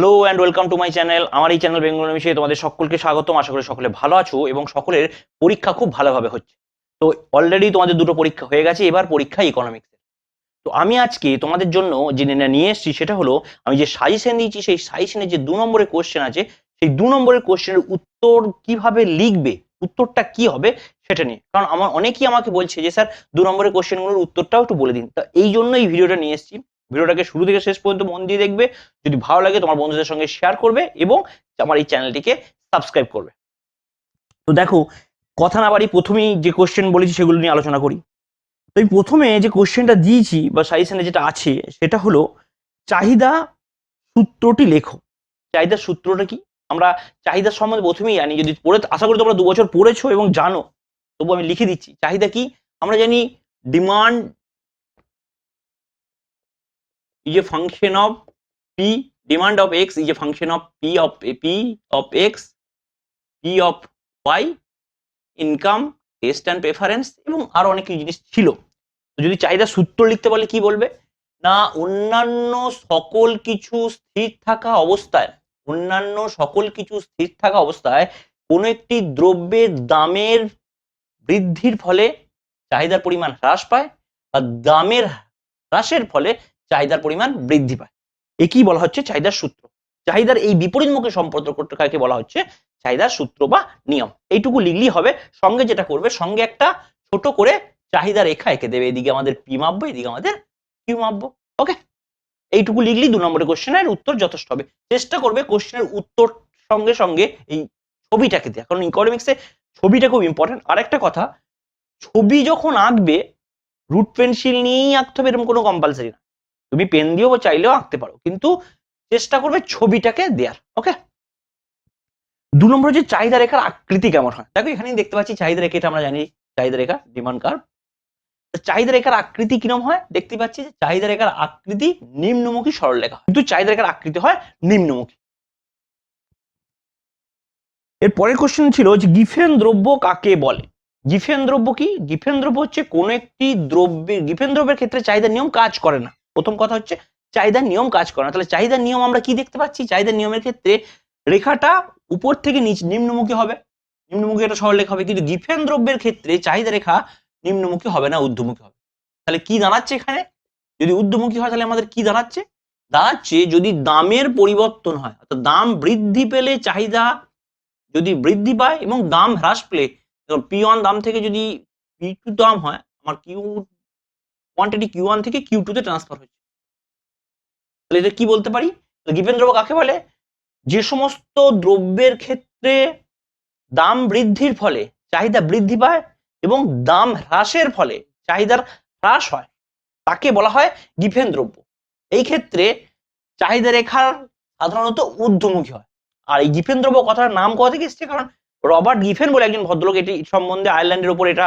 Hello and welcome to my channel আমার এই channel Bengal বিষয়ে তোমাদের সকলকে স্বাগতম। আশা করি সকলে ভালো আছো এবং সকলের পরীক্ষা খুব ভালোভাবে হচ্ছে। তো অলরেডি তোমাদের দুটো পরীক্ষা হয়ে গেছে, এবার পরীক্ষা ইকোনমিক্স তো আমি আজকে তোমাদের জন্য যে নিয়ে এসেছি সেটা হলো, আমি যে সাজেশন দিয়েছি, সেই সাজেশনের যে দু নম্বরের কোশ্চেন আছে, সেই দু নম্বরের কোশ্চেনের উত্তর কীভাবে লিখবে, উত্তরটা কি হবে সেটা নিয়ে। কারণ আমার অনেকেই আমাকে বলছে যে, স্যার, দু নম্বরের কোশ্চেনগুলোর উত্তরটাও একটু বলে দিন। তা এই জন্য এই ভিডিওটা নিয়ে এসেছি। ভিডিওটাকে শুরু থেকে শেষ পর্যন্ত মন দিয়ে দেখবে। যদি ভালো লাগে তোমার বন্ধুদের সঙ্গে শেয়ার করবে এবং আমার এই চ্যানেলটিকে সাবস্ক্রাইব করবে। তো দেখো, কথা না বাড়ি প্রথমেই যে কোশ্চেন বলেছি সেগুলো নিয়ে আলোচনা করি। তো আমি প্রথমে যে কোশ্চেনটা দিয়েছি বা সাজেশনে যেটা আছে, সেটা হলো, চাহিদা সূত্রটি লেখো। চাহিদার সূত্রটা কি? আমরা চাহিদা সম্বন্ধে প্রথমেই জানি, যদি পড়ে, আশা করি তোমরা দু বছর পড়েছো এবং জানো, তবু আমি লিখে দিচ্ছি। চাহিদা কি? আমরা জানি demand is a function of p, demand of x is a function of p of p of x, p of y, income, taste and preference, এবং আরও অনেক কিছু জিনিস ছিল। যদি চাহিদা সূত্র লিখতে পারলে কি বলবে? না, অন্যান্য সকল কিছু স্থির থাকা অবস্থায়, অন্যান্য সকল কিছু স্থির থাকা অবস্থায় কোনো একটি দ্রব্যের দামের বৃদ্ধির ফলে চাহিদার পরিমাণ হ্রাস পায় বা দামের হ্রাসের ফলে চাহিদার পরিমাণ বৃদ্ধি পায়। একই বলা হচ্ছে চাহিদার সূত্র। চাহিদার এই বিপরীতমুখী সম্পর্কটাকে বলা হচ্ছে? চাহিদার সূত্র বা নিয়ম। এইটুকু লিখলেই হবে, সঙ্গে যেটা করবে, সঙ্গে একটা ছোট করে চাহিদা রেখা এঁকে দেবে। এদিকে আমাদের পি মাপবো, এদিকে আমাদের কিউ মাপবো ওকে এইটুকু লিখলেই দু নম্বরের কোশ্চেনের উত্তর যথেষ্ট হবে। চেষ্টা করবে কোশ্চেনের উত্তর সঙ্গে সঙ্গে এই ছবিটাকে দেওয়া কারণ ইকোনমিক্সে ছবিটা খুব ইম্পর্টেন্ট আরেকটা কথা, ছবি যখন আঁকবে রুট পেন্সিল নিয়েই আঁকতে হবে এরকম কোনো কম্পালসারি না। তুমি পেন দিয়েও চাইলেও আঁকতে পারো, কিন্তু চেষ্টা করবে ছবিটাকে দেওয়ার ওকে দু নম্বর হচ্ছে চাহিদা রেখার আকৃতি কেমন হয়? দেখো এখানেই দেখতে পাচ্ছি চাহিদা রেখা এটা আমরা জানি চাহিদা রেখা ডিমান্ড কার্ভ চাহিদা রেখার আকৃতি কিরম হয়? দেখতে পাচ্ছি যে চাহিদা রেখার আকৃতি নিম্নমুখী সরলরেখা হয়। কিন্তু চাহিদা রেখার আকৃতি হয় নিম্নমুখী। এর পরের কোশ্চেন ছিল যে গিফেন দ্রব্য কাকে বলে? গিফেন দ্রব্য কি? গিফেন দ্রব্য হচ্ছে কোন একটি দ্রব্যের, গিফেন দ্রব্যের ক্ষেত্রে চাহিদা নিয়ম কাজ করে না। প্রথম কথা হচ্ছে চাহিদার নিয়ম কাজ করে না। তাহলে চাহিদার নিয়ম আমরা কি দেখতে পাচ্ছি? চাহিদার নিয়মের ক্ষেত্রে রেখাটা উপর থেকে নিচ নিম্নমুখী হবে। নিম্নমুখী একটা সরলরেখা হবে, কিন্তু গিফেন দ্রব্যের ক্ষেত্রে চাহিদা রেখা নিম্নমুখী হবে না, ঊর্ধ্বমুখী হবে। তাহলে কি দাঁড়াচ্ছে এখানে? যদি ঊর্ধ্বমুখী হয়, তাহলে আমাদের কি দাঁড়াচ্ছে? দাঁড়াচ্ছে যদি দামের পরিবর্তন হয়, অর্থাৎ দাম বৃদ্ধি পেলে চাহিদা যদি বৃদ্ধি পায় এবং দাম হ্রাস পেলে পি ওয়ান দাম থেকে যদি পি টু দাম হয়, আমার কিউ কোয়ান্টিটি কিউ ওয়ান থেকে কিউ টু তে ট্রান্সফার হচ্ছে তাহলে এটা কি বলতে পারি? গিভেন দ্রব্য কাকে বলে? যে সমস্ত দ্রব্যের ক্ষেত্রে দাম বৃদ্ধির ফলে চাহিদা বৃদ্ধি পায় এবং দাম হ্রাসের ফলে চাহিদার হ্রাস হয়। তাকে বলা হয় গিফেন দ্রব্য এই ক্ষেত্রে চাহিদা রেখার সাধারণত ঊর্ধ্বমুখী হয়। আর এই গিফেন দ্রব্য কথার নাম কোথা থেকে এসছে? কারণ রবার্ট গিফেন বলে একজন ভদ্রলোক, এটি সম্বন্ধে আয়ারল্যান্ডের উপর এটা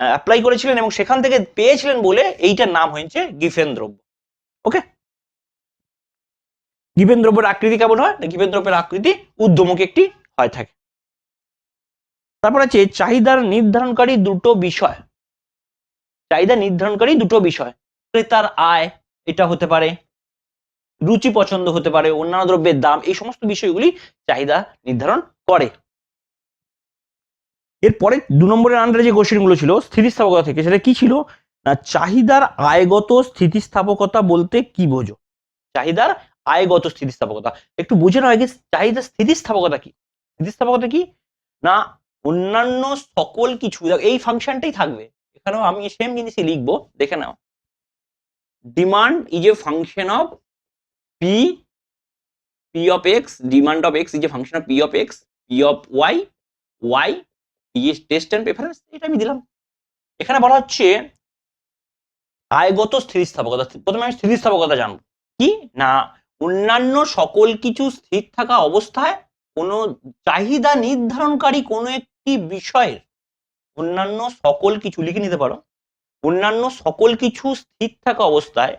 অ্যাপ্লাই করেছিলেন এবং সেখান থেকে পেয়েছিলেন বলে এইটার নাম হয়েছে গিফেন দ্রব্য ওকে গিফেন দ্রব্যের আকৃতি কেমন হয়? গিফেন দ্রব্যের আকৃতি ঊর্ধ্বমুখী একটি হয়, থাকে। তারপর আছে, চাহিদার নির্ধারণকারী দুটো বিষয়। চাহিদা নির্ধারণকারী দুটো বিষয়। ক্রেতার আয়, এটা হতে পারে। রুচি পছন্দ হতে পারে, অন্যান্য দ্রব্যের দাম, এই সমস্ত বিষয়গুলি চাহিদা নির্ধারণ করে। এরপরে দু নম্বরের আন্ডারে যে কোশ্চেনগুলো ছিল, স্থিতিস্থাপকতা থেকে, সেটা কি ছিল? না, চাহিদার আয়গত স্থিতিস্থাপকতা বলতে কি বোঝো? চাহিদার আয়গত স্থিতিস্থাপকতা। একটু বুঝে নাও চাহিদার স্থিতিস্থাপকতা কি? স্থিতিস্থাপকতা কি? না, অন্যান্য সকল কিছু এই ফাংশনটাই থাকবে। এখানেও আমি সেম জিনিসই লিখব, দেখে নাও। Demand is a function of P P of X demand of X is a function of P of X P of Y Y test and preference এটা আমি দিলাম। এখানে বলা হচ্ছে, আয়গত স্থিতিস্থাপকতা, প্রথমে আমি স্থিতিস্থাপকতা জানব। কি? না, অন্যান্য সকল কিছু স্থির থাকা অবস্থায় কোনো চাহিদা নির্ধারণকারী কোনো একটি বিষয়ের অন্যান্য সকল কিছু লিখে নিতে পারো। অন্যান্য সকল কিছু স্থির থাকা অবস্থায়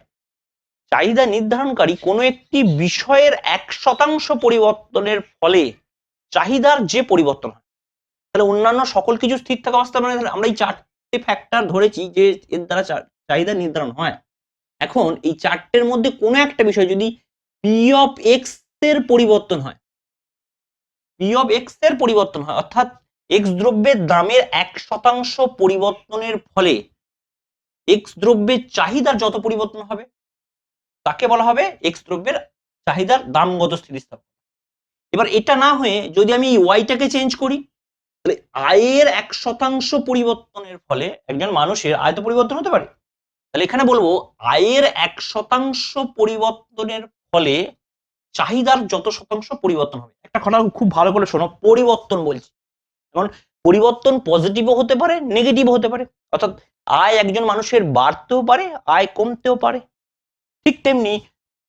চাহিদা নির্ধারণকারী কোনো একটি বিষয়ের এক শতাংশ পরিবর্তনের ফলে চাহিদার যে পরিবর্তন হয় তাহলে অন্যান্য সকল কিছু স্থির থাকা অবস্থা মানে আমরা এই চারটে ফ্যাক্টর ধরেছি যে এর দ্বারা চাহিদা নির্ধারণ হয়। এখন এই চারটের মধ্যে কোনো একটা বিষয় যদি পি অফ এক্সের পরিবর্তন হয় পি অফ এক্সের পরিবর্তন হয়, অর্থাৎ এক্স দ্রব্যের দামের এক শতাংশ পরিবর্তনের ফলে এক্স দ্রব্যের চাহিদার যত পরিবর্তন হবে, তাকে বলা হবে এক্স দ্রব্যের চাহিদার দামগত স্থিতিস্থাপক এবার এটা না হয়ে যদি আমি ওয়াইটাকে চেঞ্জ করি তাহলে আয়ের এক শতাংশ পরিবর্তনের ফলে একজন মানুষের আয় তো পরিবর্তন হতে পারে। তাহলে এখানে বলব, আয়ের এক শতাংশ পরিবর্তনের ফলে চাহিদার যত শতাংশ পরিবর্তন হবে, একটা কথা খুব ভালো করে শোনো, পরিবর্তন বলছি। এখন পরিবর্তন পজিটিভও হতে পারে নেগেটিভও হতে পারে। অর্থাৎ আয় একজন মানুষের বাড়তেও পারে, আয় কমতেও পারে। ঠিক তেমনি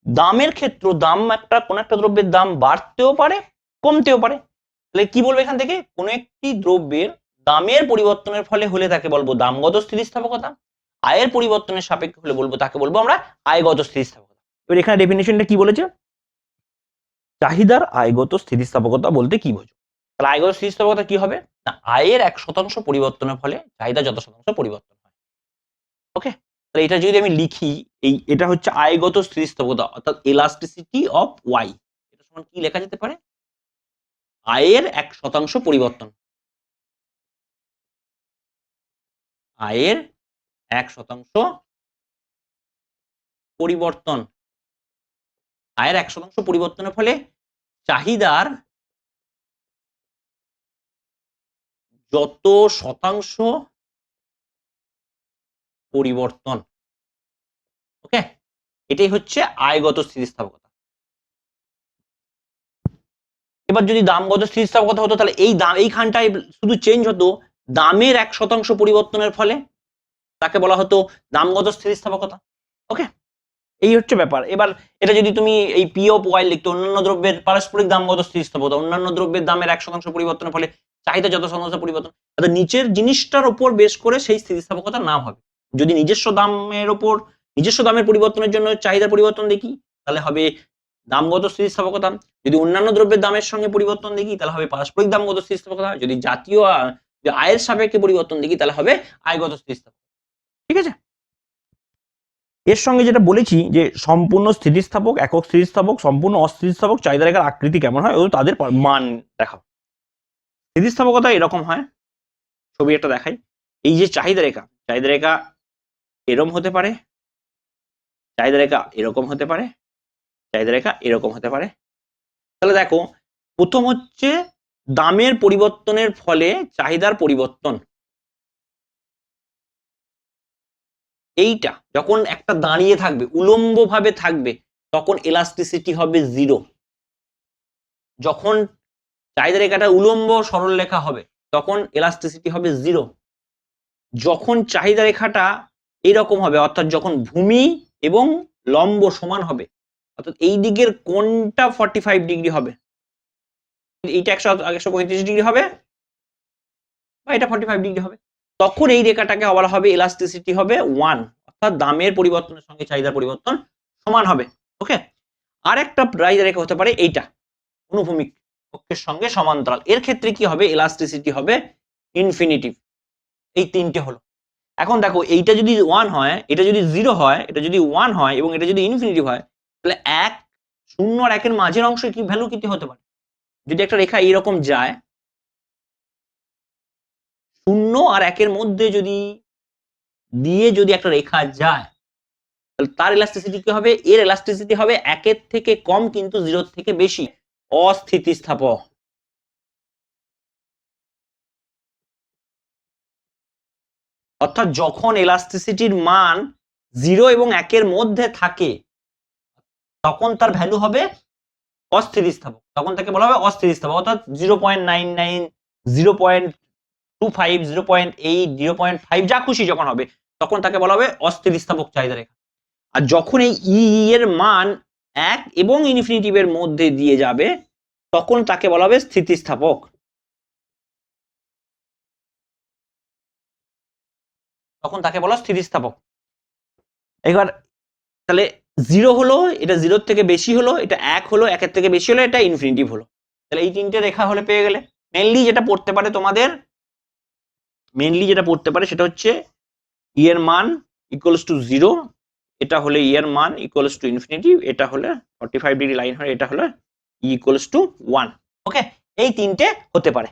দামের ক্ষেত্র দাম একটা, কোন একটা দ্রব্যের দাম বাড়তেও পারে, কমতেও পারে। তাহলে কি বলব এখান থেকে? কোন একটি দ্রব্যের দামের পরিবর্তনের ফলে হলে তাকে বলব দামগত স্থিতিস্থাপকতা। আয়ের পরিবর্তনের সাপেক্ষে হলে বলব, তাকে বলব আমরা আয়গত স্থিতিস্থাপকতা। এবার এখানে ডেফিনেশনটা কি বলেছে? চাহিদার আয়গত স্থিতিস্থাপকতা বলতে কি বোঝো? তাহলে আয়গত স্থিতিস্থাপকতা কি হবে? না, আয়ের এক শতাংশ পরিবর্তনের ফলে চাহিদা যত শতাংশ পরিবর্তন হয়। ওকে তাহলে এটা যদি আমি লিখি, এই এটা হচ্ছে আয়গত স্থিতিস্থাপকতা, অর্থাৎ এলাস্টিসিটি অফ ওয়াই এটা সমান কি লেখা যেতে পারে? আয়ের এক শতাংশ পরিবর্তন। আয়ের এক শতাংশ পরিবর্তন। আয়ের এক শতাংশ পরিবর্তনের ফলে চাহিদার যত শতাংশ পরিবর্তন। ওকে? এটাই হচ্ছে আয়গত স্থিতিস্থাপকতা। এবার যদি দামগত স্থিতিস্থাপকতা হতো, তাহলে এই দাম, এইখানটায় শুধু চেঞ্জ হতো দামের এক শতাংশ পরিবর্তনের ফলে? তাকে বলা হতো দামগত স্থিতিস্থাপকতা। ওকে এই হচ্ছে ব্যাপার। এবার এটা যদি তুমি এই পি অফ ওয়াই লিখতে, অন্যান্য দ্রব্যের পারস্পরিক দামগত স্থিতিস্থাপকতা, অন্যান্য দ্রব্যের দামের এক শতাংশ পরিবর্তনের ফলে চাহিদা যত শতাংশ পরিবর্তন অর্থাৎ নিচের জিনিসটার উপর বেশ করে সেই স্থিতিস্থাপকতা না হবে। যদি নিজস্ব দামের উপর, নিজস্ব দামের পরিবর্তনের জন্য চাহিদার পরিবর্তন দেখি, তাহলে হবে দামগত স্থিতিস্থাপকতা। যদি অন্যান্য দ্রব্যের দামের সঙ্গে পরিবর্তন দেখি, তাহলে হবে পারস্পরিক দামগত স্থিতিস্থাপকতা। যদি জাতীয় আয়ের সাপেক্ষে পরিবর্তন দেখি, তাহলে হবে আয়গত স্থিতিস্থাপকতা। ঠিক আছে? এর সঙ্গে যেটা বলেছি, যে সম্পূর্ণ স্থিতিস্থাপক, একক স্থিতিস্থাপক, সম্পূর্ণ অস্থিতিস্থাপক চাহিদা রেখার আকৃতি কেমন হয়, ও তাদের মান দেখাও। স্থিতিস্থাপকতা এরকম হয়, ছবি একটা দেখাই। এই যে চাহিদা রেখা চাহিদা রেখা এরকম হতে পারে চাহিদা রেখা এরকম হতে পারে চাহিদা রেখা এরকম হতে পারে। তাহলে দেখো, প্রথম হচ্ছে দামের পরিবর্তনের ফলে চাহিদার পরিবর্তন। এইটা যখন একটা দাঁড়িয়ে থাকবে উলম্ব ভাবে থাকবে, তখন এলাস্টিসিটি হবে জিরো যখন চাহিদা রেখাটা উলম্ব সরল রেখা হবে, তখন এলাস্টিসিটি হবে জিরো যখন চাহিদা রেখাটা এরকম হবে, অর্থাৎ যখন ভূমি এবং লম্ব সমান হবে অর্থাৎ এই দিকের কোনটা ফর্টি ফাইভ ডিগ্রি হবে। এইটা একশো একশো পঁয়ত্রিশ ডিগ্রি হবে বা এটা ফর্টি ফাইভ ডিগ্রি হবে। তখন এই রেখাটাকে বলা হবে এলাস্টিসিটি হবে ওয়ান অর্থাৎ দামের পরিবর্তনের সঙ্গে চাহিদার পরিবর্তন সমান হবে ওকে আর একটা চাহিদা রেখা হতে পারে এইটা, অনুভূমিক অক্ষের সঙ্গে সমান্তরাল। এর ক্ষেত্রে কি হবে? এলাস্টিসিটি হবে ইনফিনিটিভ এই তিনটে হলো। এখন দেখো, এইটা যদি ওয়ান হয়, এটা যদি জিরো হয়, এটা যদি ওয়ান হয় এবং এটা যদি ইনফিনিটিভ হয় তাহলে এক শূন্য আর একের মাঝের অংশ কি ভ্যালু কি হতে পারে? যদি একটা রেখা এইরকম যায়, শূন্য আর একের মধ্যে যদি, দিয়ে যদি একটা রেখা যায়, তাহলে তার এলাস্টিসিটি কি হবে? এর এলাস্টিসিটি হবে একের থেকে কম কিন্তু জিরোর থেকে বেশি। অস্থিতিস্থাপক। অর্থাৎ যখন এলাস্টিসিটির মান জিরো এবং একের মধ্যে থাকে তখন তার ভ্যালু হবে অস্থিতিস্থাপক। তখন তাকে বলা হবে অস্থিতিস্থাপক, অর্থাৎ zero point nine nine zero point two five zero point eight zero point five যা খুশি যখন হবে, তখন তাকে বলা হবে অস্থিতিস্থাপক চাহিদা রেখা। আর যখন এই ই এর মান এক এবং ইনফিনিটিভের মধ্যে দিয়ে যাবে, তখন তাকে বলা হবে স্থিতিস্থাপক। তখন তাকে বলা স্থিতিস্থাপক। এবার তাহলে জিরো হলো, এটা জিরোর থেকে বেশি হলো, এটা এক হলো, একের থেকে বেশি হলো, এটা ইনফিনিটিভ হলো। তাহলে এই তিনটে রেখা হলে পেয়ে গেলে মেনলি যেটা পড়তে পারে তোমাদের মেনলি যেটা পড়তে পারে সেটা হচ্ছে ই এর মান ইকুয়ালস টু জিরো এটা হলে ই এর মান ইকুয়ালস টু ইনফিনিটিভ এটা হলে ফর্টি ফাইভ ডিগ্রি লাইন হয় এটা হলে ইকুয়ালস টু ওয়ান ওকে এই তিনটে হতে পারে।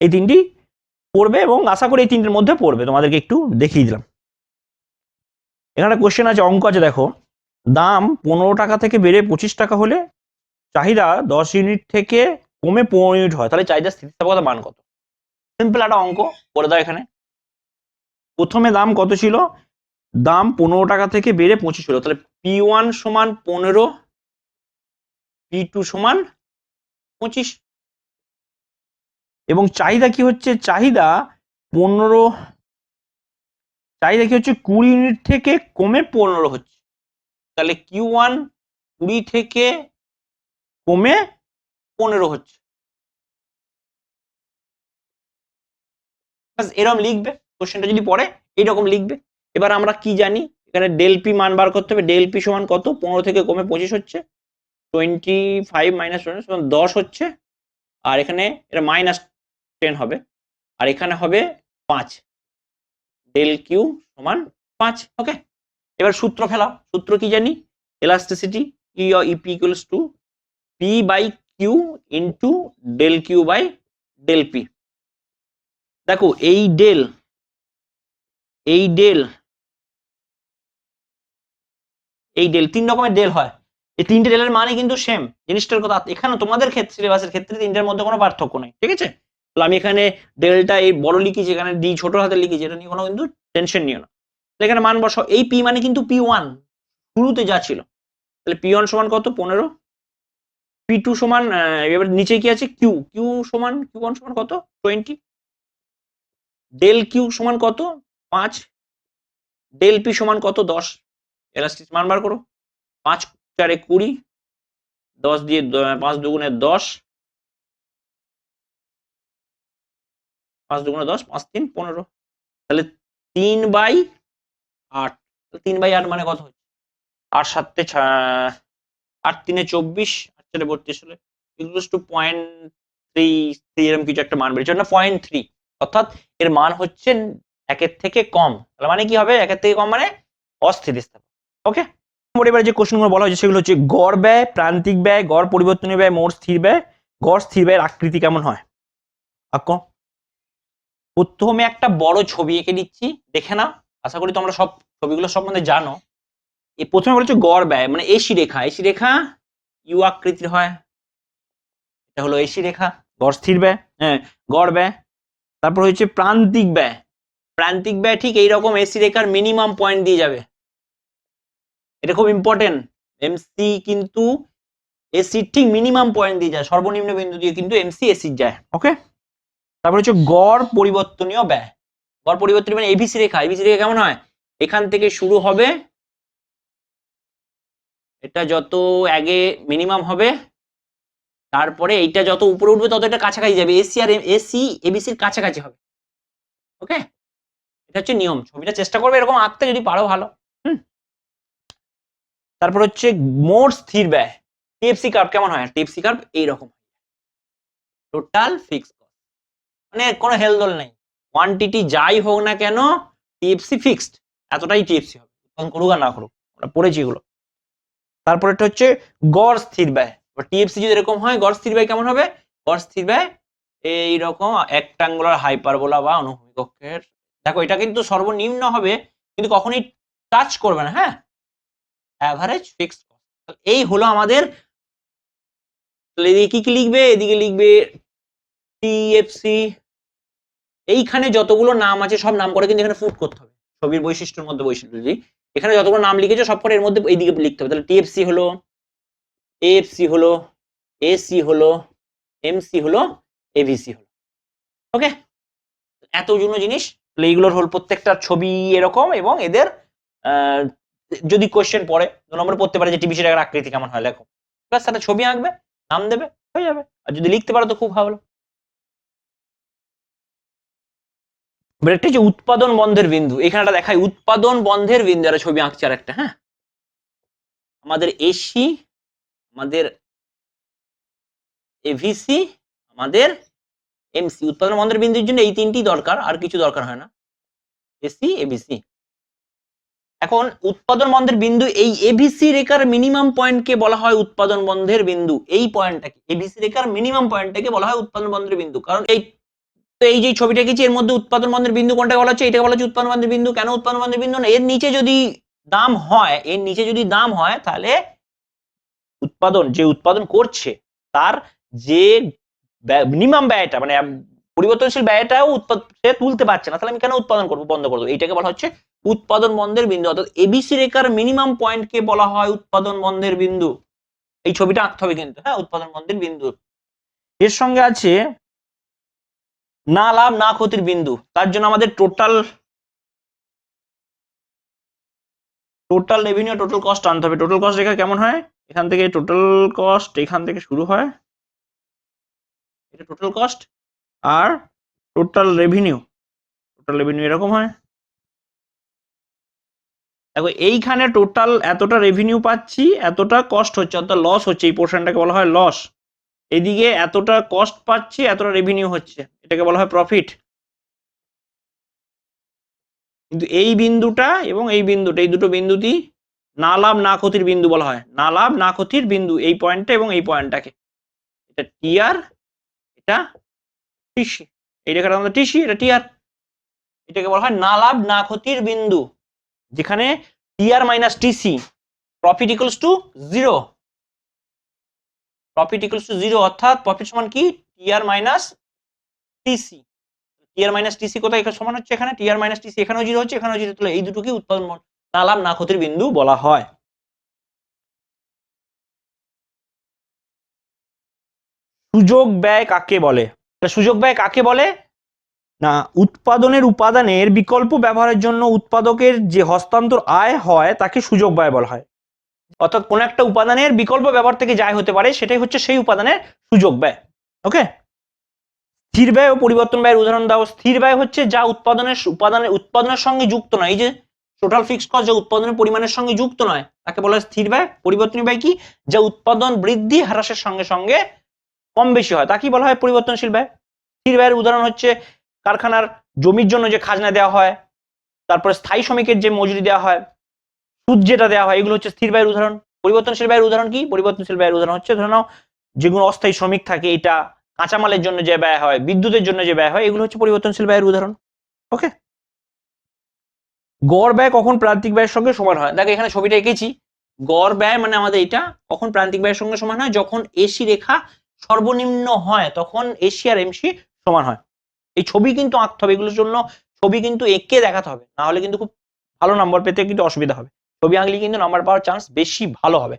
এই তিনটি পড়বে এবং আশা করি এই তিনটের মধ্যে পড়বে, তোমাদেরকে একটু দেখিয়ে দিলাম। এখানে কোশ্চেন আছে, অঙ্ক আছে, দেখো। দাম পনেরো টাকা থেকে বেড়ে পঁচিশ টাকা হলে চাহিদা দশ ইউনিট থেকে কমে পনেরো ইউনিট হয়। তাহলে চাহিদা স্থিতিস্থাপকতার মান কত? সিম্পল একটা অঙ্ক করে দাও এখানে। প্রথমে দাম কত ছিল? দাম পনেরো টাকা থেকে বেড়ে পঁচিশ হলো। তাহলে পি ওয়ান সমান পনেরো, পি টু সমান পঁচিশ। এবং চাহিদা কি হচ্ছে? চাহিদা পনেরো, চাহিদা কি হচ্ছে? কুড়ি ইউনিট থেকে কমে পনেরো হচ্ছে। তাহলে কিউ ওয়ান কুড়ি থেকে কমে পনেরো হচ্ছে। এরকম লিখবে কোশ্চেনটা যদি পড়ে, এইরকম লিখবে। এবার আমরা কি জানি? এখানে ডেল পি মান বার করতে হবে। ডেল পি সমান কত? পনেরো থেকে কমে পঁচিশ হচ্ছে। টোয়েন্টি ফাইভ মাইনাস সমান দশ হচ্ছে। আর এখানে এটা মাইনাস টেন হবে। আর এখানে হবে পাঁচ। ডেল কিউ সমান পাঁচ ওকে এবার সূত্র ফেলাও সূত্র কি জানি? E or EP equals to P by Q into del Q by del P দেখো, এই ডেল এই ডেল এই ডেল তিন রকমের ডেল হয়। এই তিনটে ডেলের মানে কিন্তু সেম জিনিসটার কথা, এখানে তোমাদের ক্ষেত্রে সিলেবাসের ক্ষেত্রে তিনটার মধ্যে কোনো পার্থক্য নেই, ঠিক আছে? তাহলে আমি এখানে ডেলটা এই বড় লিখেছি এখানে ডি ছোট হাতে লিখেছি এটা নিয়ে কোনো কিন্তু টেনশন নিও না। এখানে মান বসাও। এই পি মানে কিন্তু পি ওয়ান শুরুতে যা ছিল। তাহলে পি ওয়ান সমান কত? পনেরো। পি টু সমান এবার নিচে কি আছে? কিউ কিউ সমান কিউ ওয়ান সমান কত? টোয়েন্টি ডেল কিউ সমান কত? পাঁচ। ডেল পি সমান কত? দশ। এলাস্টিক মান বার করো। পাঁচ চারে কুড়ি। দশ দিয়ে পাঁচ দুগুণে দশ। পাঁচ দুগুণে দশ, পাঁচ তিন, পনেরো। তাহলে তিন বাই আট। তিন বাই আট মানে কত হচ্ছে? আট সাতে আট তিনে চব্বিশ, আট চারে বত্রিশ হলে টু পয়েন্ট থ্রি এরকম কিছু একটা মান বেরিয়েছে না পয়েন্ট থ্রি অর্থাৎ এর মান হচ্ছে একের থেকে কম। তাহলে মানে কি হবে? একের থেকে কম মানে অস্থিতিস্থাপক ওকে এবার যে কোশ্চেনগুলো বলা হয়েছে, সেগুলো হচ্ছে গড় ব্যয়, প্রান্তিক ব্যয়, গড় পরিবর্তনীয় ব্যয়, মোট স্থির ব্যয়, গড় স্থির ব্যয়ের আকৃতি কেমন হয়? প্রথমে একটা বড় ছবি এঁকে দিচ্ছি দেখে না আশা করি তোমরা সব ছবিগুলো সম্বন্ধে জানো। এই প্রথমে বলেছে গড় ব্যয় মানে এসি রেখা এসি রেখা ইউ আকৃতির হয়। এটা হলো এসি রেখা গড় স্থির ব্যয় হ্যাঁ গড় ব্যয়। তারপর হচ্ছে প্রান্তিক ব্যয়। প্রান্তিক ব্যয় ঠিক এইরকম এসি রেখার মিনিমাম পয়েন্ট দিয়ে যাবে। এটা খুব ইম্পর্টেন্ট এমসি কিন্তু এসি ঠিক মিনিমাম পয়েন্ট দিয়ে যায়। সর্বনিম্ন বিন্দু দিয়ে কিন্তু এমসি এসি যায়। ওকে তারপর হচ্ছে গড় পরিবর্তনীয় ব্যয়। গড় পরিবর্তনীয় মানে এবিসি রেখা এবিসি রেখা কেমন হয়? এখান থেকে শুরু হবে এটা যত আগে মিনিমাম হবে, তারপরে এইটা যত উপরে উঠবে তত এটা কাছাকাছি যাবে। এসি আর এসি এবিসির কাছাকাছি হবে। ওকে এটা হচ্ছে নিয়ম। ছবিটা চেষ্টা করবে এরকম আঁকতে যদি পারো ভালো। হুম? তারপর হচ্ছে মোট স্থির ব্যয়। টিএফসি কার্ভ কেমন হয়? টিএফসি কার্ভ এইরকম। টোটাল ফিক্স মানে কোনো হেলদোল নেই। কোয়ান্টিটি যাই হোক না কেন টিএফসি ফিক্সড এতটাই টিএফসি হবে। উৎপাদন করুক আর না করুক, আমরা পড়েছি এগুলো। তারপর এটা হচ্ছে গড় স্থির ব্যয়। টিএফসি যদি এরকম হয়, গড় স্থির ব্যয় কেমন হবে? গড় স্থির ব্যয় এইরকম অ্যাক্টাঙ্গুলার হাইপারবোলা বা অনুভূমিক অক্ষের দেখো এটা কিন্তু সর্বনিম্ন হবে, কিন্তু কখনোই টাচ করবে না হ্যাঁ? অ্যাভারেজ ফিক্সড এই হলো আমাদের এদিকে কি লিখবে? এদিকে লিখবে টিএফসি এইখানে যতগুলো নাম আছে, সব নাম করে কিন্তু এখানে ফুট করতে হবে। ছবির বৈশিষ্ট্যের মধ্যে বৈশিষ্ট্য যদি এখানে যতগুলো নাম লিখেছো, সব করে এর মধ্যে এইদিকে লিখতে হবে। তাহলে টিএফসি হলো এএফসি হলো এসি হলো এমসি হলো এভিসি হলো। ওকে এতগুলো জিনিস এইগুলোর হল প্রত্যেকটা ছবি এরকম এবং এদের যদি কোশ্চেন পড়ে নম্বরে পড়তে পারে যে টিভি সেটার আকৃতি কেমন হয়, লেখো। প্লাস একটা ছবি আঁকবে, নাম দেবে, হয়ে যাবে। আর যদি লিখতে পারো তো খুব ভালো। একটা যে উৎপাদন বন্ধের বিন্দু, এখানে একটা দেখাই, উৎপাদন বন্ধের বিন্দু, একটা ছবি আঁকছে আর একটা হ্যাঁ? আমাদের এসি আমাদের এভিসি আমাদের এমসি উৎপাদন বন্ধের বিন্দুর জন্য এই তিনটি দরকার, আর কিছু দরকার হয় না। এসি এবিসি এখন উৎপাদন বন্ধের বিন্দু, এই এবিসি রেখার মিনিমাম পয়েন্টকে বলা হয় উৎপাদন বন্ধের বিন্দু। এই পয়েন্টটাকে এবিসি রেখার মিনিমাম পয়েন্টটাকে বলা হয় উৎপাদন বন্ধের বিন্দু। কারণ এই তো এই যে ছবিটা এঁকেছি এর মধ্যে উৎপাদন বন্ধের বিন্দু কোনটা বলা হচ্ছে? এটাকে বলা হচ্ছে উৎপাদন বন্ধের বিন্দু। কেন উৎপাদন বন্ধের বিন্দু না? এর নিচে যদি দাম হয়, এর নিচে যদি দাম হয়, তাহলে উৎপাদন, যে উৎপাদন করছে, তার যে মিনিমাম ব্যয়টা মানে পরিবর্তনশীল ব্যয়টাও সে তুলতে পারছে না। তাহলে আমি কেন উৎপাদন করব, বন্ধ করব? এইটাকে বলা হচ্ছে উৎপাদন বন্ধের বিন্দু। অর্থাৎ এবিসি রেখার মিনিমাম পয়েন্টকে বলা হয় উৎপাদন বন্ধের বিন্দু। এই ছবিটা আঁকতে হবে কিন্তু হ্যাঁ উৎপাদন বন্ধের বিন্দু। এর সঙ্গে আছে না লাভ, না ক্ষতির বিন্দু। তার জন্য আমাদের total total revenue total cost আনতে হবে। টোটাল কস্ট রেখা কেমন হয়? এখান থেকে টোটাল কস্ট এখান থেকে শুরু হয়। এটা টোটাল কস্ট আর টোটাল রেভিনিউ টোটাল রেভিনিউ এরকম হয়। দেখো, এইখানে টোটাল এতটা রেভিনিউ পাচ্ছি, এতটা কস্ট হচ্ছে, অর্থাৎ লস হচ্ছে। এই পোর্শনটাকে বলা হয় লস এদিকে এতটা কস্ট পাচ্ছি, এতটা রেভিনিউ হচ্ছে। এটাকে বলা হয় প্রফিট কিন্তু এই বিন্দুটা এবং এই বিন্দুটা, এই দুটো বিন্দুটি না লাভ না ক্ষতির বিন্দু বলা হয়। না লাভ না ক্ষতির বিন্দু, এই পয়েন্টটা এবং এই পয়েন্টটাকে। এটা টিআর এটা টিসি এই রেখাটা আমাদের টিসি এটা টিআর এটাকে বলা হয় না লাভ না ক্ষতির বিন্দু যেখানে TR minus TC profit equals to zero profit equals to zero অর্থাৎ প্রফিট সমান কি? TR minus TC TR minus TC কোথায় সমান হচ্ছে? এখানে টিআর মাইনাস টিসি এখানেও জিরো হচ্ছে, এখানেও জিরো তাহলে এই দুটোকে উৎপাদন না লাভ না ক্ষতির বিন্দু বলা হয়। সুযোগ ব্যয় কাকে বলে? সুযোগ ব্যয় কাকে বলে? না, উৎপাদনের উপাদানের বিকল্প ব্যবহারের জন্য উৎপাদকের যে হস্তান্তর আয় হয়, তাকে সুযোগ ব্যয় বলা হয়। অর্থাৎ কোন একটা উপাদানের বিকল্প ব্যবহার থেকে যায় হতে পারে, সেটাই হচ্ছে সেই উপাদানের সুযোগ ব্যয় ওকে স্থির ব্যয় ও পরিবর্তন ব্যয়ের উদাহরণ দাও। স্থির ব্যয় হচ্ছে যা উৎপাদনের উপাদানের উৎপাদনের সঙ্গে যুক্ত নয়, এই যে টোটাল ফিক্স কস্ট যা উৎপাদনের পরিমাণের সঙ্গে যুক্ত নয়, তাকে বলা হয় স্থির ব্যয়। পরিবর্তনীয় ব্যয় কি? যা উৎপাদন বৃদ্ধি হ্রাসের সঙ্গে সঙ্গে কম বেশি হয়, তাকেই বলা হয় পরিবর্তনশীল ব্যয়। স্থির ব্যয়ের উদাহরণ হচ্ছে কারখানার জমির জন্য যে খাজনা দেওয়া হয়, তারপরে স্থায়ী শ্রমিকের যে মজুরি দেওয়া হয় সুদ যেটা দেওয়া হয়, এগুলো হচ্ছে স্থির ব্যয়ের উদাহরণ। পরিবর্তনশীল ব্যয়ের উদাহরণ কি? পরিবর্তনশীল ব্যয়ের উদাহরণ হচ্ছে, ধরে নাও যেগুলো অস্থায়ী শ্রমিক থাকে, এটা কাঁচামালের জন্য যে ব্যয় হয়, বিদ্যুতের জন্য যে ব্যয় হয়, এগুলো হচ্ছে পরিবর্তনশীল ব্যয়ের উদাহরণ। ওকে? গড় ব্যয় কখন প্রান্তিক ব্যয়ের সঙ্গে সমান হয়? দেখো, এখানে ছবিটা এঁকেছি। গড় ব্যয় মানে আমাদের এটা কখন প্রান্তিক ব্যয়ের সঙ্গে সমান হয়? যখন এসি রেখা সর্বনিম্ন হয়, তখন এসি আর এমসি সমান হয়। এই ছবি কিন্তু আঁকতে হবে, এগুলোর জন্য ছবি কিন্তু এঁকে দেখাতে হবে। না হলে কিন্তু খুব ভালো নম্বর পেতে কিন্তু অসুবিধা হবে। ছবি আঁকলে কিন্তু নাম্বার পাওয়ার চান্স বেশি ভালো হবে।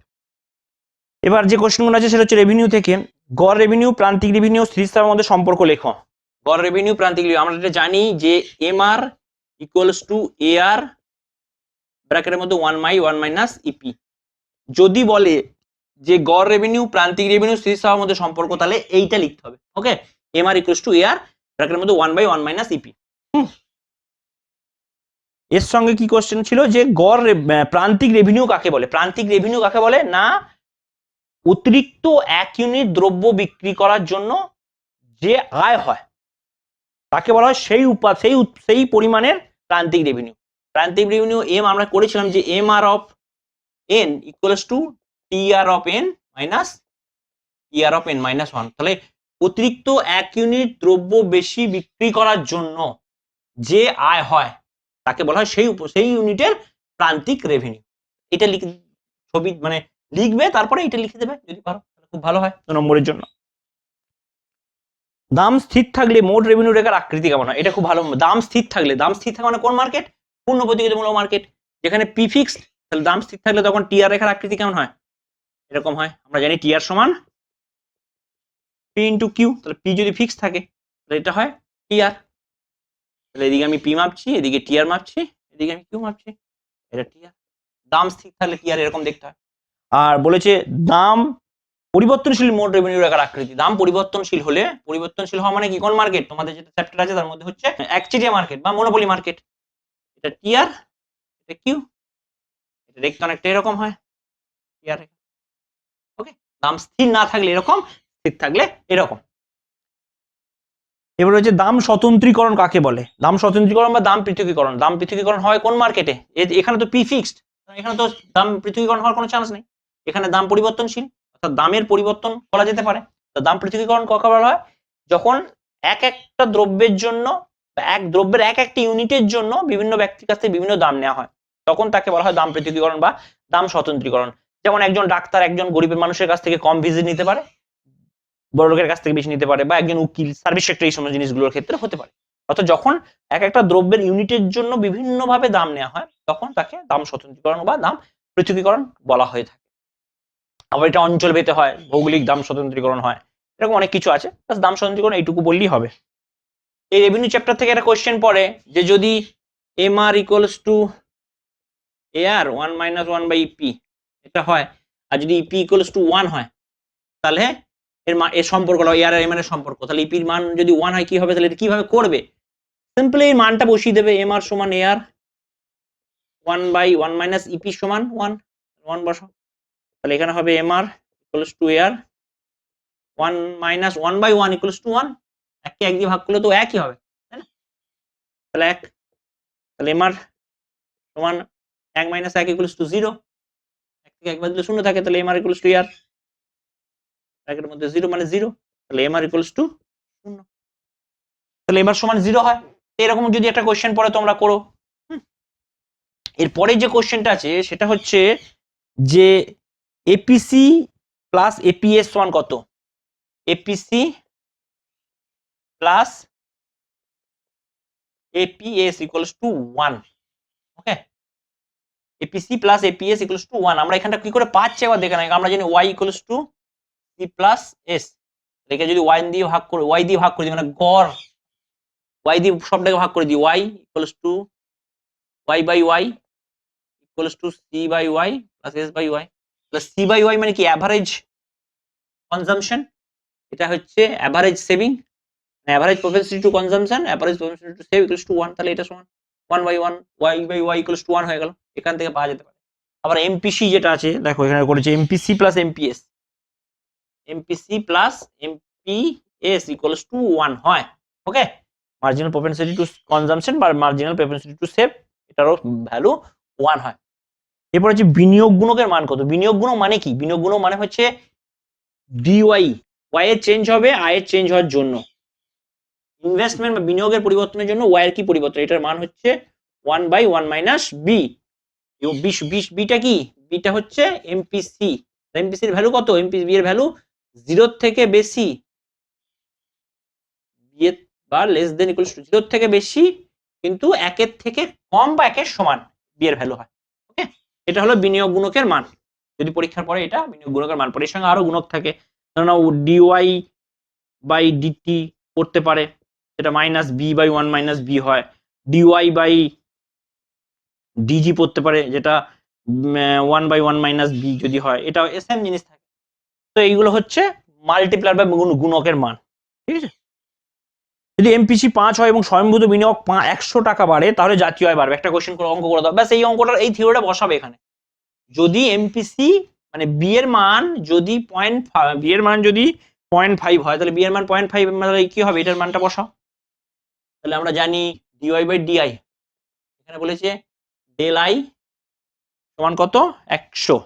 এবার যে কোশ্চেনগুলো আছে সেটা হচ্ছে রেভিনিউ থেকে। গড় রেভিনিউ প্রান্তিক রেভিনিউ স্থিতিস্থাপের মধ্যে সম্পর্ক লেখো। গড় রেভিনিউ প্রান্তিক revenue, আমরা এটা জানি যে M R equals to A R ব্র্যাকেটের মধ্যে one by one minus EP যদি বলে যে গড় রেভিনিউ প্রান্তিক রেভিনিউ স্থিতিস্থাপের মধ্যে সম্পর্ক তাহলে এইটা লিখতে হবে okay M R equals to A R ব্র্যাকেটের মধ্যে one by one minus EP এর সঙ্গে কি কোশ্চেন ছিল? যে গড় প্রান্তিক রেভিনিউ কাকে বলে? প্রান্তিক রেভিনিউ কাকে বলে? না, অতিরিক্ত এক ইউনিট দ্রব্য বিক্রি করার জন্য যে আয় হয়, তাকে বলা হয় সেই উপা সেই সেই পরিমাণের প্রান্তিক রেভিনিউ প্রান্তিক রেভিনিউ এম আমরা করেছিলাম যে M R of N equals to T R of N minus T R of N minus one তাহলে অতিরিক্ত এক ইউনিট দ্রব্য বেশি বিক্রি করার জন্য যে আয় হয় তাকে বলা হয় সেই সেই ইউনিটের প্রান্তিক রেভিনিউ এটা লিখ, ছবি মানে লিখবে, তারপরে এটা লিখে দেবে, যদি পারো খুব ভালো হয় দু নম্বরের জন্য। দাম স্থির থাকলে মোট রেভিনিউ রেখার আকৃতি কেমন হয়? এটা খুব ভালো, দাম স্থির থাকলে, দাম স্থির থাকা মানে কোন মার্কেট পূর্ণ প্রতিযোগিতামূলক মার্কেট যেখানে পি ফিক্স তাহলে দাম স্থির থাকলে তখন টিআর রেখার আকৃতি কেমন হয়? এরকম হয়, আমরা জানি টিআর সমান পি ইন্টু কিউ তাহলে পি যদি ফিক্স থাকে, তাহলে এটা হয় টিআর তাহলে এদিকে আমি পি মাপছি, এদিকে টিআর মাপছি, এদিকে আমি কিউ মাপছি। এটা টিআর দাম স্থির থাকলে টিআর এরকম দেখতে হয়। আর বলেছে দাম পরিবর্তনশীল মোট রেভিনিউ রেখার আকৃতি। দাম পরিবর্তনশীল হলে পরিবর্তনশীল হওয়া মানে কি? কোন মার্কেট তোমাদের যেটা চ্যাপ্টার আছে, তার মধ্যে হচ্ছে একচেটিয়া মার্কেট বা মনোপলি মার্কেট এটা টিআর এটা কিউ এটা দেখতে অনেকটা এরকম হয়। টিআর ওকে দাম স্থির না থাকলে এরকম, স্থির থাকলে এরকম। এবার হচ্ছে দাম স্বতন্ত্রীকরণ কাকে বলে? দাম স্বতন্ত্রীকরণ বা দাম পৃথকীকরণ? দাম পৃথকীকরণ হয় কোন মার্কেটে এখানে তো পি ফিক্সড এখানে তো দাম পৃথকীকরণ হওয়ার কোনো চান্স নেই। এখানে দাম পরিবর্তনশীল, অর্থাৎ দামের পরিবর্তন করা যেতে পারে। দাম পৃথকীকরণ কাকে বলা হয়? যখন এক একটা দ্রব্যের জন্য এক দ্রব্যের এক একটা ইউনিটের জন্য বিভিন্ন ব্যক্তির কাছ থেকে বিভিন্ন দাম নেওয়া হয়। তখন তাকে বলা হয় দাম পৃথকীকরণ বা দাম স্বতন্ত্রীকরণ। যেমন একজন ডাক্তার একজন গরিবের মানুষের কাছ থেকে কম ভিজিট নিতে পারে বড় লোকের কাছ থেকে বেশি নিতে পারে বা একজন উকিল সার্ভিস সেক্টর এই সমস্ত জিনিসগুলোর ক্ষেত্রে হতে পারে। অর্থাৎ যখন এক একটা দ্রব্যের ইউনিটের জন্য বিভিন্নভাবে দাম নেওয়া হয়, তখন তাকে দাম স্বতন্ত্রীকরণ বা দাম পৃথকীকরণ বলা হয়ে থাকে। আবার এটা অঞ্চল ভেদে হয়, ভৌগোলিক দাম স্বতন্ত্রীকরণ হয়, এরকম অনেক কিছু আছে। দাম স্বতন্ত্রীকরণ এইটুকু বললেই হবে। এই রেভিনিউ চ্যাপ্টার থেকে একটা কোয়েশ্চেন পড়ে যে যদি M R equals to A R one minus one by P এটা হয়। আর যদি ইপি ইকুয়ালস টু ওয়ান হয়, তাহলে এর মা, এর সম্পর্কটা এ আর এম এর সম্পর্ক। তাহলে ইপির মান যদি ওয়ান হয়, কি হবে? তাহলে কীভাবে করবে? সিম্পলি এই মানটা বসিয়ে দেবে এম আর সমান A R one by one minus EP সমান ওয়ান ওয়ান বসো তাহলে এখানে হবে M R equals to A R one minus one by one equals to one এককে এক দিয়ে ভাগ করলে তো একই হবে, তাই না? তাহলে এক। তাহলে এম আর সমান এক মাইনাস এক ইকুয়ালস টু জিরো এক থেকে একবার দিলে শূন্য থাকে, তাহলে M R equals to AR একের মধ্যে জিরো মানে জিরো তাহলে এম আর ইকুয়ালস টু তাহলে এবার সমান জিরো হয়। এরকম যদি একটা কোশ্চেন পরে তোমরা করো। এরপরে যে কোশ্চেনটা আছে, সেটা হচ্ছে যে এপিসি প্লাস এপিএস সমান কত? APC plus APS equals to one okay APC plus APS equals to one আমরা এখানটা কি করে পাচ্ছি? একবার দেখে নেই আমরা জানি Y equals to C plus S একে যদি ওয়াই দিয়ে ভাগ করে ওয়াই দিয়ে ভাগ করে দিই মানে গড় ওয়াই দিয়ে সবটাকে ভাগ করে দিই Y equals to Y by Y equals to C by Y plus S by Y plus C by Y মানে কি? অ্যাভারেজ কনজামশন এটা হচ্ছে average saving average propensity to consumption average propensity to save equals to one তাহলে এটা সমান one by one Y by Y equals to one হয়ে গেল। এখান থেকে পাওয়া যেতে পারে। আবার এমপিসি যেটা আছে, দেখো এখানে করেছে MPC plus MPS MPC plus MPS equals to one হয় okay marginal propensity to consumption বা মার্জিনাল প্রপেন্সিটি টু সেভ এটারও ভ্যালু ওয়ান হয়। এরপর হচ্ছে বিনিয়োগ গুণকের মান কত? বিনিয়োগ গুণক মানে কি? বিনিয়োগ গুণক মানে হচ্ছে ডিওয়াই ওয়াই এর চেঞ্জ হবে আই এর চেঞ্জ হওয়ার জন্য। ইনভেস্টমেন্ট বা বিনিয়োগের পরিবর্তনের জন্য ওয়াই এর কি পরিবর্তন? এটার মান হচ্ছে one by one minus b beta কি? বিটা হচ্ছে এমপিসি এমপিসির ভ্যালু কত? এমপিসি এর ভ্যালু জিরোর থেকে বেশি বি লেস দেন টু জিরোর থেকে বেশি কিন্তু একের থেকে কম বা একের সমান বি এর ভ্যালু হয় ওকে এটা হলো বিনিয়োগ গুণকের মান। যদি পরীক্ষার পরে এটা বিনিয়োগ গুণকের মান, পরে এর সঙ্গে গুণক থাকে। ডিওয়াই বাই ডিটি করতে পারে যেটা minus B by one minus B হয়। ডিওয়াই বাই ডিজি পড়তে পারে, যেটা one by one minus B যদি হয়। এটা সেম জিনিস থাকে। তো এইগুলো হচ্ছে মাল্টিপ্লার বা গুণ- গুণকের মান, ঠিক আছে? যদি এমপিসি পাঁচ হয় এবং স্বয়ংভূত বিনিয়োগ একশো টাকা বাড়ে, তাহলে জাতীয় আয় বাড়বে। একটা কোশ্চেন করে অঙ্ক করে দাও। ব্যাস, এই অঙ্কটার, এই থিওরিটা বসাবে এখানে। যদি এমপিসি মানে বি এর মান যদি পয়েন্ট বি এর মান যদি পয়েন্ট ফাইভ হয়, তাহলে বি এর মান পয়েন্ট ফাইভ তাহলে কি হবে? এটার মানটা বসাও। তাহলে আমরা জানি ডিওয়াই বাই ডিআই এখানে বলেছে ডেল আই সমান কত? একশো।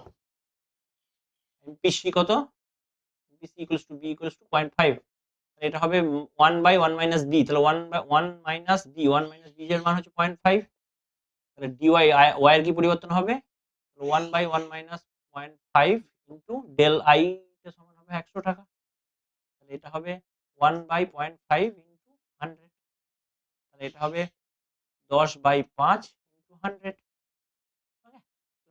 এমপিসি কত? MPC equals to B equals to point five এটা হবে one by one minus B তাহলে one by one minus B one minus B এর মান হচ্ছে পয়েন্ট ফাইভ তাহলে ডিওয়াই ওয়াই এর কি পরিবর্তন হবে? One by one minus point five into del I সমান হবে একশো টাকা। তাহলে এটা হবে one by point five into hundred তাহলে এটা হবে দশ বাই পাঁচ ইন্টু হান্ড্রেড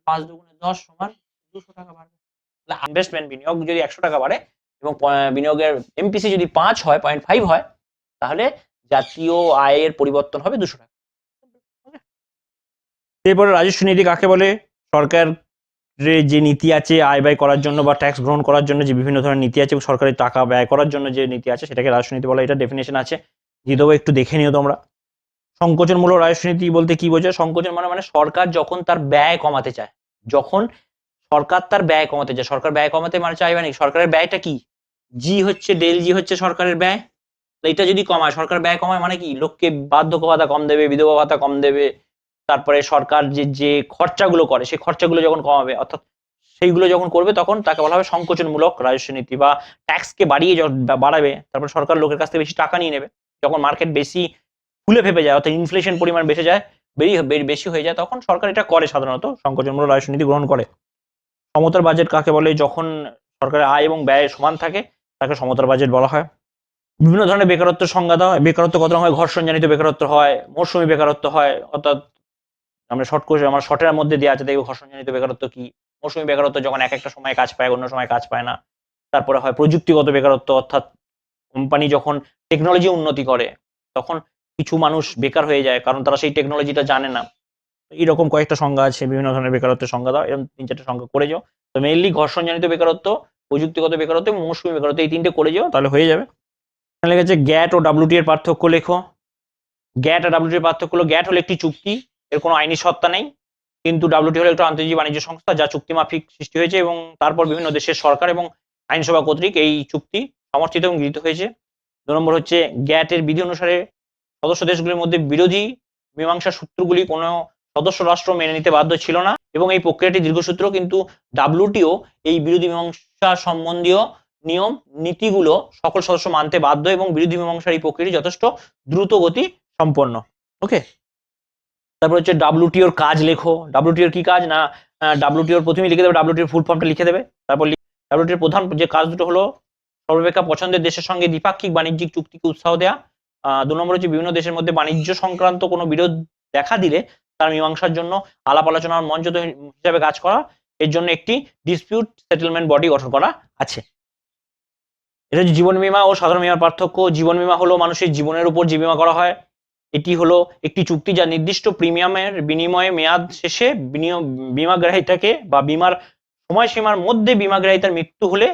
পাঁচ দুগুণে দশ সমান দুশো টাকা বাড়বে। তাহলে ইনভেস্টমেন্ট বিনিয়োগ যদি একশো টাকা বাড়ে এবং বিনিয়োগের এমপিসি যদি পাঁচ হয় পয়েন্ট ফাইভ হয়, তাহলে জাতীয় আয়ের পরিবর্তন হবে দুশো টাকা। এরপরে রাজস্ব নীতি কাকে বলে? সরকার যে নীতি আছে আয় ব্যয় করার জন্য বা ট্যাক্স গ্রহণ করার জন্য যে বিভিন্ন ধরনের নীতি আছে এবং সরকারের টাকা ব্যয় করার জন্য যে নীতি আছে সেটাকে রাজস্ব নীতি বলে, এটা ডেফিনেশন আছে। দিয়ে দেবো, একটু দেখে নিও তোমরা। সংকোচনমূলক রাজস্ব নীতি বলতে কি বোঝায়? সংকোচন মানে মানে সরকার যখন তার ব্যয় কমাতে চায়, যখন সরকার তার ব্যয় কমাতে চায়। সরকার ব্যয় কমাতে মানে চাইবে না সরকারের ব্যয়টা কি? জি হচ্ছে ডেল জি হচ্ছে সরকারের ব্যয়। এটা যদি কমায়, সরকার ব্যয় কমায় মানে কি? লোককে বার্ধক্য ভাতা কম দেবে, বিধবা ভাতা কম দেবে। তারপরে সরকার যে যে খরচাগুলো করে, সেই খরচাগুলো যখন কমাবে, অর্থাৎ সেইগুলো যখন করবে, তখন তাকে বলা হবে সংকোচনমূলক রাজস্ব নীতি বা ট্যাক্সকে বাড়িয়ে বাড়াবে, তারপর সরকার লোকের কাছ থেকে বেশি টাকা নিয়ে নেবে। যখন মার্কেট বেশি ফুলে ফেপে যায়, অর্থাৎ ইনফ্লেশন পরিমাণ বেড়ে যায় বেরি বে- বেশি হয়ে যায়, তখন সরকার এটা করে সাধারণত, সংকোচনমূলক রাজস্ব নীতি গ্রহণ করে। সমতার বাজেট কাকে বলে? যখন সরকারের আয় এবং ব্যয় সমান থাকে, তাকে সমতার বাজেট বলা হয়। বিভিন্ন ধরনের বেকারত্ব সংজ্ঞা দেওয়া হয়। বেকারত্ব কত হয় ঘর্ষণজনিত বেকারত্ব হয়, মৌসুমী বেকারত্ব হয়, অর্থাৎ আমরা শর্ট কোর্সে আমার শর্টের মধ্যে দেওয়া আছে, দেখব ঘর্ষণজনিত বেকারত্ব কি? মৌসুমী বেকারত্ব যখন এক একটা সময় কাজ পায়, অন্য সময় কাজ পায় না। তারপরে হয় প্রযুক্তিগত বেকারত্ব, অর্থাৎ কোম্পানি যখন টেকনোলজি উন্নতি করে, তখন কিছু মানুষ বেকার হয়ে যায়, কারণ তারা সেই টেকনোলজিটা জানে না। এইরকম কয়েকটা সংজ্ঞা আছে, বিভিন্ন ধরনের বেকারত্বের সংজ্ঞা দাও, এরকম তিন চারটে সংজ্ঞা করে যাও। তো মেইনলি ঘর্ষণজনিত বেকারত্ব, প্রযুক্তিগত বেকারত্ব এবং মৌসুমী বেকারত্ব এই তিনটে করে যাও, তাহলে হয়ে যাবে। লেখা আছে, গ্যাট ও ডাব্লিউটি এর পার্থক্য লেখো। গ্যাট আর ডাব্লিউটি এর পার্থক্য হলো, গ্যাট হলো একটি চুক্তি, এর কোনো আইনি সত্তা নেই। কিন্তু ডাব্লিউটি হলো একটা আন্তর্জাতিক বাণিজ্য সংস্থা, যা চুক্তি মাফিক সৃষ্টি হয়েছে এবং তারপর বিভিন্ন দেশের সরকার এবং আইনসভা কর্তৃক এই চুক্তি সমর্থিত এবং গৃহীত হয়েছে। দু নম্বর হচ্ছে গ্যাট এর বিধি অনুসারে সদস্য দেশগুলির মধ্যে বিরোধী মীমাংসা সূত্রগুলি কোনো সদস্য রাষ্ট্র মেনে নিতে বাধ্য ছিল না এবং এই প্রক্রিয়াটি দীর্ঘসূত্র, কিন্তু ডাব্লিউটিও এই বিরোধী মীমাংসা সম্বন্ধীয় নিয়ম, নীতিগুলো সকল সদস্য মানতে বাধ্য এবং বিরোধী মীমাংসার এই প্রক্রিয়াটি যথেষ্ট দ্রুত গতি সম্পন্ন। ওকে তারপর হচ্ছে ডাব্লিউটিওর কাজ লেখো। ডাব্লিউটিওর কি কাজ? না ডাব্লিউটিওর প্রথমেই লিখে দেবে ডাব্লিউটির ফুল ফর্মটা লিখে দেবে। তারপর ডাব্লিউটির প্রধান যে কাজ দুটো হলো সর্বাপেক্ষা পছন্দের দেশের সঙ্গে দ্বিপাক্ষিক বাণিজ্যিক চুক্তিকে উৎসাহ দেওয়া দু নম্বর হচ্ছে বিভিন্ন দেশের মধ্যে বাণিজ্য সংক্রান্ত কোনো বিরোধ দেখা দিলে তার মীমাংসার জন্য আলাপ আলোচনার মঞ্চ হিসাবে কাজ করা, এর জন্য একটি ডিসপিউট সেটেলমেন্ট বডি গঠন করা আছে। এটা হচ্ছে জীবন বীমা ও সাধারণ বীমার পার্থক্য। জীবন বীমা হলো মানুষের জীবনের উপর যে বীমা করা হয়। এটি হলো একটি চুক্তি যা নির্দিষ্ট প্রিমিয়ামের বিনিময়ে মেয়াদ শেষে বিনিয়োগ বীমাগ্রাহীতাকে বা বীমার সময়সীমার মধ্যে বীমাগ্রাহীতার মৃত্যু হলে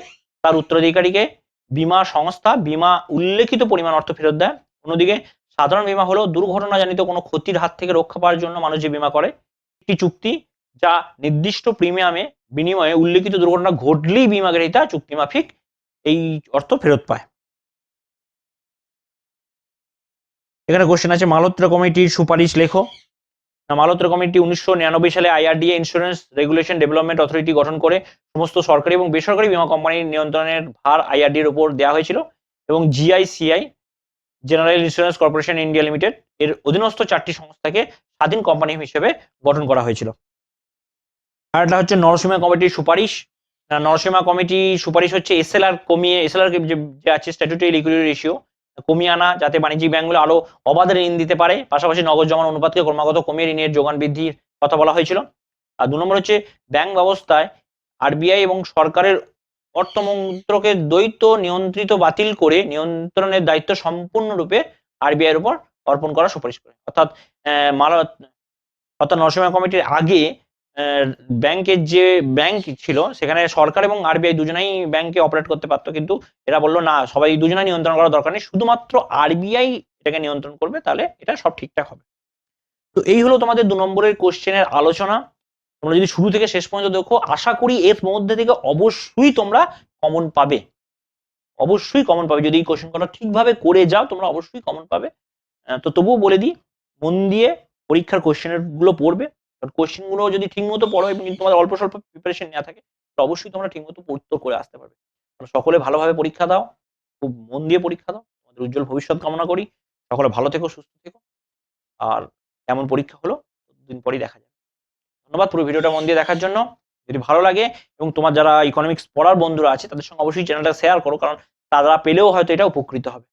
তার উত্তরাধিকারীকে বীমা সংস্থা, বীমা উল্লেখিত পরিমাণ অর্থ ফেরত দেয়। অন্যদিকে সাধারণ বীমা হলো দুর্ঘটনাজনিত কোনো ক্ষতির হাত থেকে রক্ষা পাওয়ার জন্য মানুষ যে বিমা করে একটি চুক্তি যা নির্দিষ্ট প্রিমিয়ামে বিনিময়ে উল্লেখিত দুর্ঘটনা ঘটলেই বীমাগ্রাহীতা চুক্তি মাফিক এই অর্থ ফেরত পায়। এখানে কোশ্চেন আছে মালহোত্রা কমিটির সুপারিশ লেখো। না, মালহোত্রা কমিটি উনিশশো নিরানব্বই সালে IRDA insurance regulation development authority গঠন করে সমস্ত সরকারি এবং বেসরকারি বীমা কোম্পানির নিয়ন্ত্রণের ভার আইআরডির উপর দেওয়া হয়েছিল এবং GICI general insurance corporation India limited এর অধীনস্থ চারটি সংস্থাকে স্বাধীন কোম্পানি হিসেবে গঠন করা হয়েছিল। আর এটা হচ্ছে নরসিংহা কমিটির সুপারিশ। আহ, নরসিংহা কমিটি সুপারিশ হচ্ছে এসএলআর কমিয়ে এসএলআর যে আছে স্ট্যাটুটারি লিকুইডিটি রেশিও কমিয়ে আনা যাতে বাণিজ্যিক ব্যাংকগুলো আরও অবাধে ঋণ দিতে পারে। পাশাপাশি নগদ জমার অনুপাতকে ক্রমাগত কমিয়ে ঋণের যোগান বৃদ্ধির কথা বলা হয়েছিল। আর দু নম্বর হচ্ছে ব্যাংক ব্যবস্থায় আরবিআই এবং সরকারের অর্থ মন্ত্রকের দ্বৈত নিয়ন্ত্রিত বাতিল করে নিয়ন্ত্রণের দায়িত্ব সম্পূর্ণরূপে আরবিআই এর উপর অর্পণ করা সুপারিশ করে। অর্থাৎ অর্থাৎ নরসিংহা কমিটির আগে ব্যাংকের যে ব্যাংক ছিল, সেখানে সরকার এবং আরবিআই দুজনেই ব্যাংকে অপারেট করতে পারতো, কিন্তু এরা বলল, না, সবাই দুজনে নিয়ন্ত্রণ করার দরকার নেই। শুধুমাত্র আরবিআই এটাকে নিয়ন্ত্রণ করবে, তাহলে এটা সব ঠিকঠাক হবে। তো এই হলো তোমাদের দু নম্বরের কোশ্চেনের আলোচনা। তোমরা যদি শুরু থেকে শেষ পর্যন্ত দেখো, আশা করি এর মধ্যে থেকে অবশ্যই তোমরা কমন পাবে। অবশ্যই কমন পাবে। যদি এই কোশ্চেন করা ঠিকভাবে করে যাও, তোমরা অবশ্যই কমন পাবে। তো তবুও বলে দিই, মন দিয়ে পরীক্ষার কোশ্চেনেরগুলো পড়বে। কোশ্চেনগুলো যদি ঠিক মতো পড়ো এবং যদি তোমাদের অল্প স্বল্প প্রিপারেশন নেওয়া থাকে তো অবশ্যই তোমরা ঠিক মতো উত্তর করে আসতে পারবে। সকলে ভালোভাবে পরীক্ষা দাও, খুব মন দিয়ে পরীক্ষা দাও। তোমাদের উজ্জ্বল ভবিষ্যৎ কামনা করি। সকলে ভালো থেকো, সুস্থ থেকো। আর কেমন পরীক্ষা হলো দিন পরই দেখা যাবে। ধন্যবাদ পুরো ভিডিওটা মন দিয়ে দেখার জন্য। যদি ভালো লাগে এবং তোমার যারা ইকোনমিক্স পড়ার বন্ধুরা আছে, তাদের সঙ্গে অবশ্যই চ্যানেলটা শেয়ার করো, কারণ তারা পেলেও হয়তো এটা উপকৃত হবে।